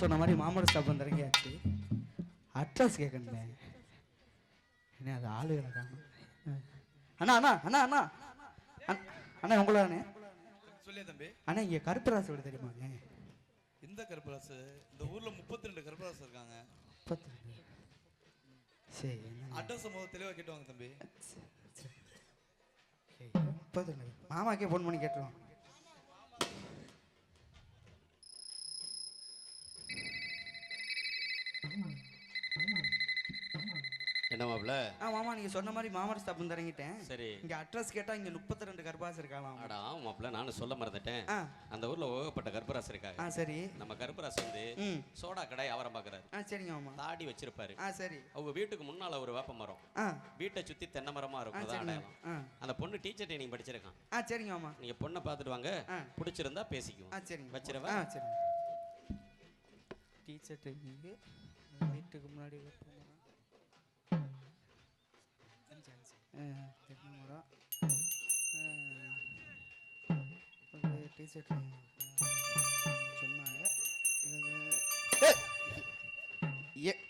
சொன்ன மாதிரி மாமர stop வந்துறங்கியாச்சு address கேட்கணுமே என்ன அது காணும் அண்ணா அண்ணா அண்ணா அண்ணா. அண்ணா, அண்ணா உங்களாண்ணே சொல்லியா தம்பி? அண்ணா இங்கே கருப்பராசு வீடு தெரியுமாண்ணே இந்த கருப்பராசு? இந்த ஊர்ல முப்பத்தி ரெண்டு கருப்பராசு இருக்காங்க. முப்பத்தி ரெண்டு சரி? அட்ரஸ் முதல்ல தெளிவா கேட்டுவாங்க தம்பி. முப்பத்தி ரெண்டு மாமாக்கே ஃபோன் பண்ணி கேட்டுருவோம். மாப்பிள ஆ மாமா நீங்கள் சொன்ன மாதிரி மாமர ஸ்டாப் வந்து இறங்கிட்டேன். சரி. இங்கே அட்ரஸ் கேட்டால் இங்கே முப்பத்தி ரெண்டு கருப்பாசு இருக்கலாம் அடா ஆமா மாப்பிள நானும் சொல்ல மறந்துட்டேன். அந்த ஊர்ல ஓகப்பட்ட கருப்பராசு இருக்காங்க. ஆ சரி. நம்ம கருப்பராசு வந்து சோடா கடை வியாபாரம் பார்க்கறாரு ஆ சரிங்க மாமா. தாடி வச்சிருப்பாரு. ஆ சரி. அவங்க வீட்டுக்கு முன்னால ஒரு வேப்ப மரம். வீட்டை சுத்தி தென்னை மரமா இருக்கும் அந்த பொண்ணு டீச்சர் ட்ரைனிங் படிச்சிருக்கான். ஆ சரிங்க மாமா. நீங்க பொண்ணை பார்த்துட்டு வாங்க. பிடிச்சிருந்தா பேசிக்குவோம். ஆ சரிங்க வச்சிரவா? ஆ சரிங்க டீச்சர் ட்ரைனிங்கு வீட்டுக்கு முன்னாடி வைப்போம் தென்னை மரம் டீச்சர் ட்ரைனிங் சொன்னாங்க.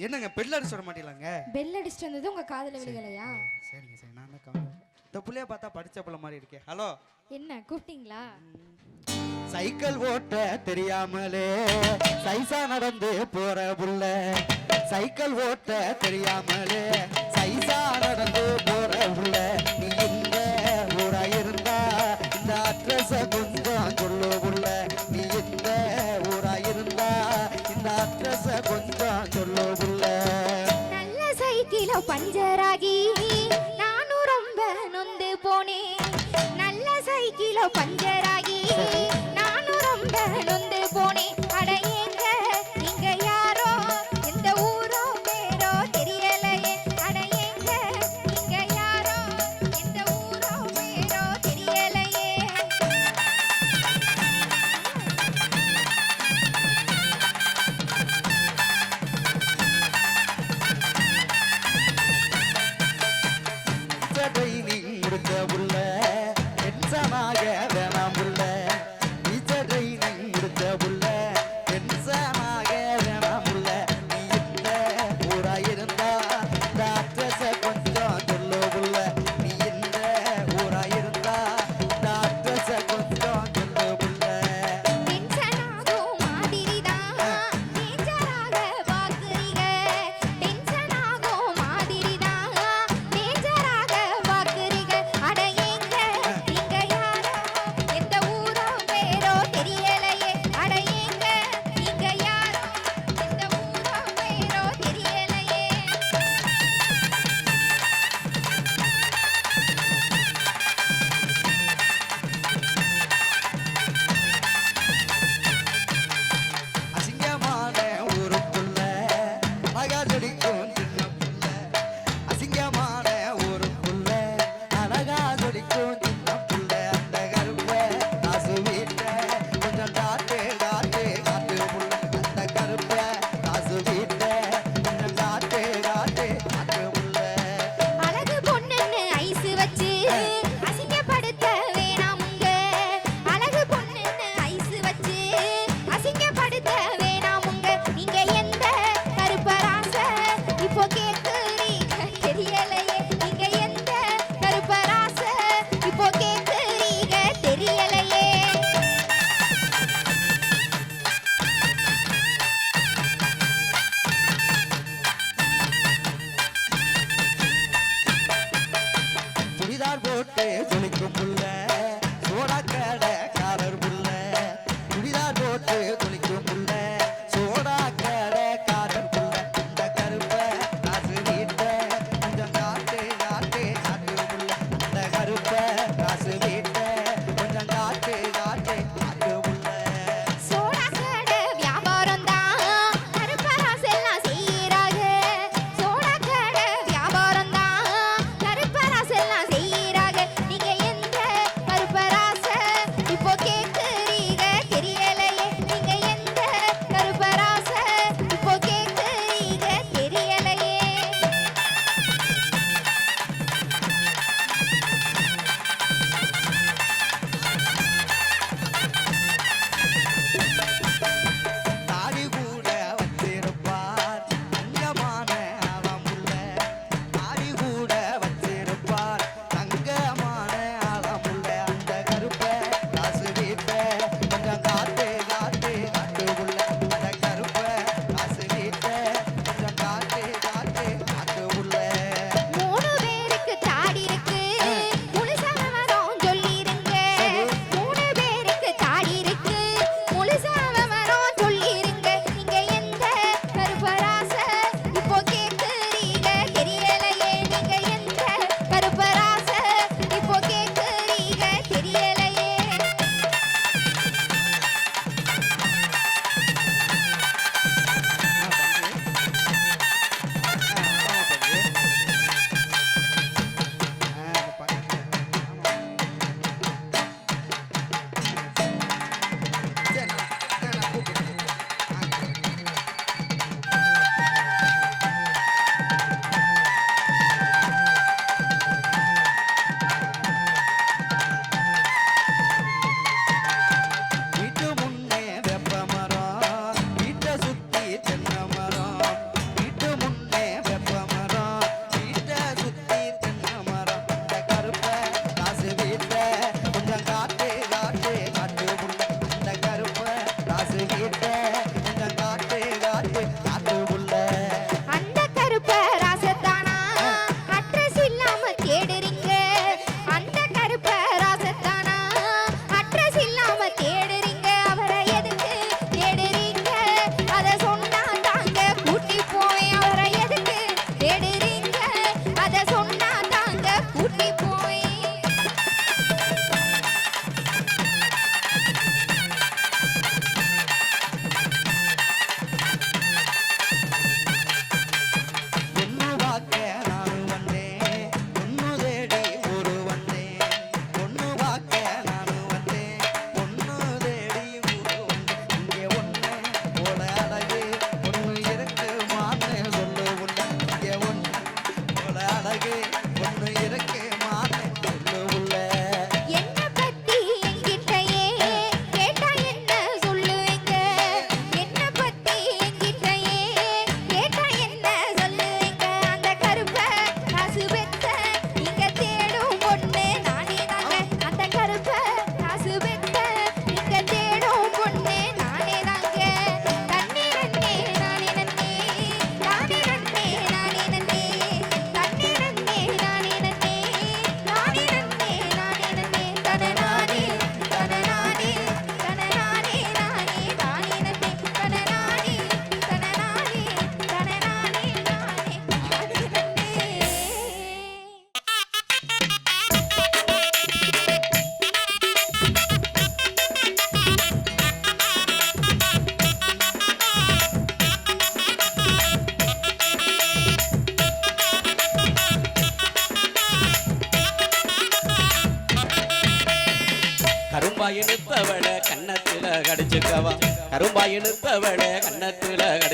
என்னங்க பெல்லர் சொல்ல மாட்டீங்களாங்க? பெல் அடிச்சிட்டு வந்தது உங்க காதுல விழுகலையா? சரிங்க சரி நான் தான் கவலை இந்த புள்ளைய பார்த்தா படிச்ச புள்ள மாதிரி இருக்கே. ஹலோ? என்ன கூப்பிட்டீங்களா? சைக்கிள் ஓட்ட தெரியாமலே சைசா நடந்து போற புள்ள. சைக்கிள் ஓட்ட தெரியாமலே சைசா நடந்து உள்ள நீ இந்த ஊரா இந்த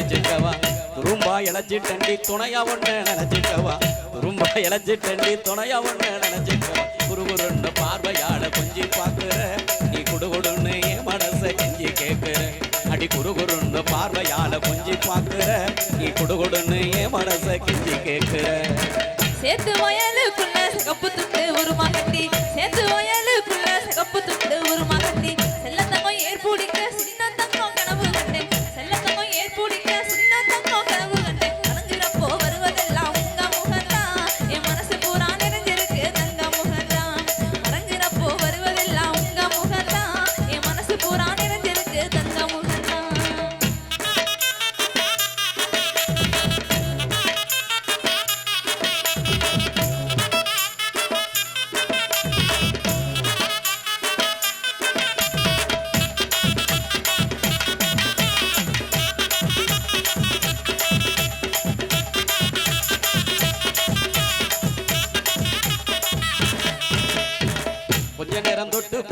கன்னத்துல துரும்பா இழைச்சி இழைச்சிட்டண்டி துணையா ஒண்ணு நினைச்சுக்கவா? துரும்பா இழைச்சி இழைச்சிட்டண்டி துணையா ஒண்ணு நினைச்சுக்கவா? குறுகுறுன்னு பார்வையால கொஞ்சி பாக்குற நீ குடுகுடுன்னு என் மனசை கெஞ்சி கேட்குற. அடி குறுகுறுன்னு பார்வையால கொஞ்சி பாக்குற நீ குடுகுடுன்னு என் மனசை கெஞ்சி கேட்குற. சேர்த்து வயலுக்குள்ள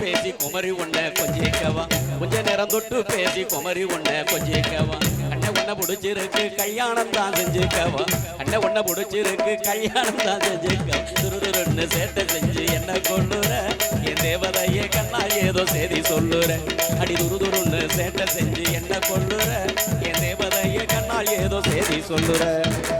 பேசி குமரி உன்னை கொஞ்சிக்கவா. கொஞ்ச நேரம் தொட்டு பேசி குமரி உன்னை கொஞ்சிக்கவா. அண்ணன் உன்னை பிடிச்சிருக்கு கல்யாணம் தான் செஞ்சுக்கவா. அண்ணன் உன்னை புடிச்சிருக்கு கல்யாணம் தான் செஞ்சுக்கவா. துருதுருன்னு சேட்டை செஞ்சு என்ன கொள்ளுற என் தேவதையே கண்ணா ஏதோ செய்தி சொல்லுற. அடி துருதுருன்னு சேட்டை செஞ்சு என்ன கொள்ளுற என் தேவதையே கண்ணா ஏதோ செய்தி சொல்லுற.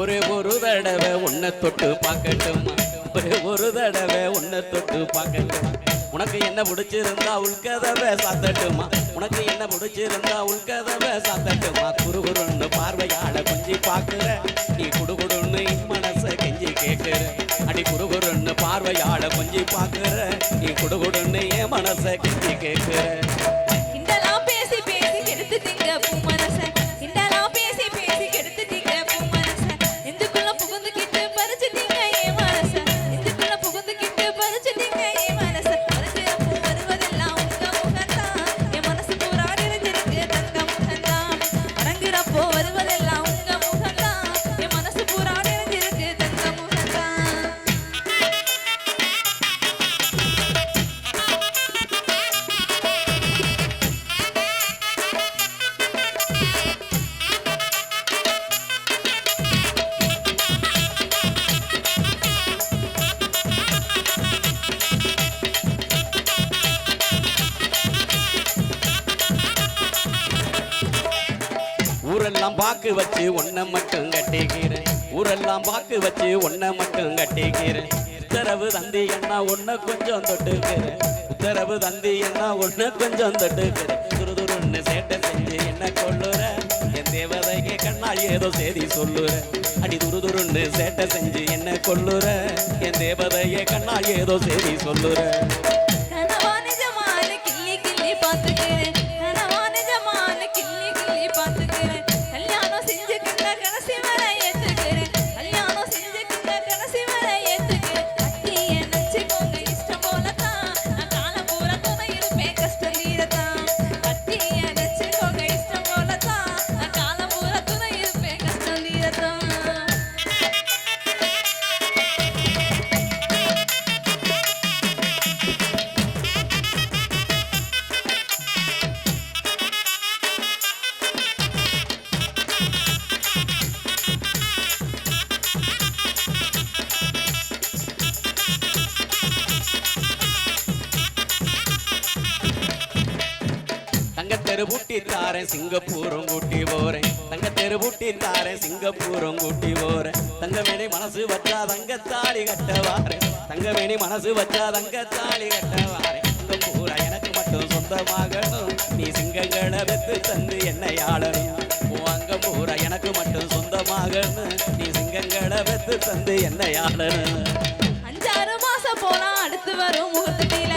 ஒரே ஒரு தடவை உன்னை தொட்டு பார்க்கட்டுமா. ஒரே ஒரு தடவை உன்னை தொட்டு பார்க்கட்டுமா. உனக்கு என்ன பிடிச்சிருந்தா உள்கதவை சாத்தட்டுமா? உனக்கு என்ன பிடிச்சிருந்தா உள்கதவை சாத்தட்டுமா? குறுகுறுன்னு பார்வையாட கொஞ்சி பார்க்குற. நீ குடுகுடுன்னு என் மனசை கெஞ்சி கேட்குற அடி குறுகுறுன்னு பார்வையாட கொஞ்சி பார்க்குற. நீ குடுகுடுன்னு என் மனசை கெஞ்சி கேட்குற பாக்கு வச்சு ஒன்ன மட்டும் கட்டிக்கிறேன். ஊரெல்லாம் பாக்கு வச்சு ஒன்ன மட்டும் கட்டிக்கிறேன். உத்தரவு தந்தி என்ன ஒன்ன கொஞ்சம் தொட்டுக்கிறேன். உத்தரவு தந்தி என்ன ஒன்ன கொஞ்சம் தொட்டுக்கிறேன். துரு துருன்னு சேட்டை செஞ்சு என்ன கொள்ளுற என் தேவதைக்கு கண்ணா கண்ணால் ஏதோ செய்தி சொல்லுற அடி துரு துருன்னு சேட்டை செஞ்சு என்ன கொள்ளுற என் தேவதையே கண்ணால் ஏதோ செய்தி சொல்லுற தங்கத்தெரு தாரேன் சிங்கப்பூரும் கூட்டி போறேன். தங்கத்தெரு பூட்டி தாரேன் சிங்கப்பூரும் கூட்டி போறேன். தங்கமேனி மனசு வச்சா தாலி கட்ட வாரேன் தங்கமேனி மனசு வச்சா தாலி கட்ட வாரேன் உங்க பூரா எனக்கு மட்டும் சொந்தமாகணும். நீ சிங்கங்களை வெத்து தந்து என்னை ஆளணும். அங்க பூரா எனக்கு மட்டும் சொந்தமாகணும். நீ சிங்கங்களை வெத்து தந்து என்னை ஆளணும். அஞ்சாறு மாசம் போனா அடுத்து வரும் முகூர்த்தத்தில.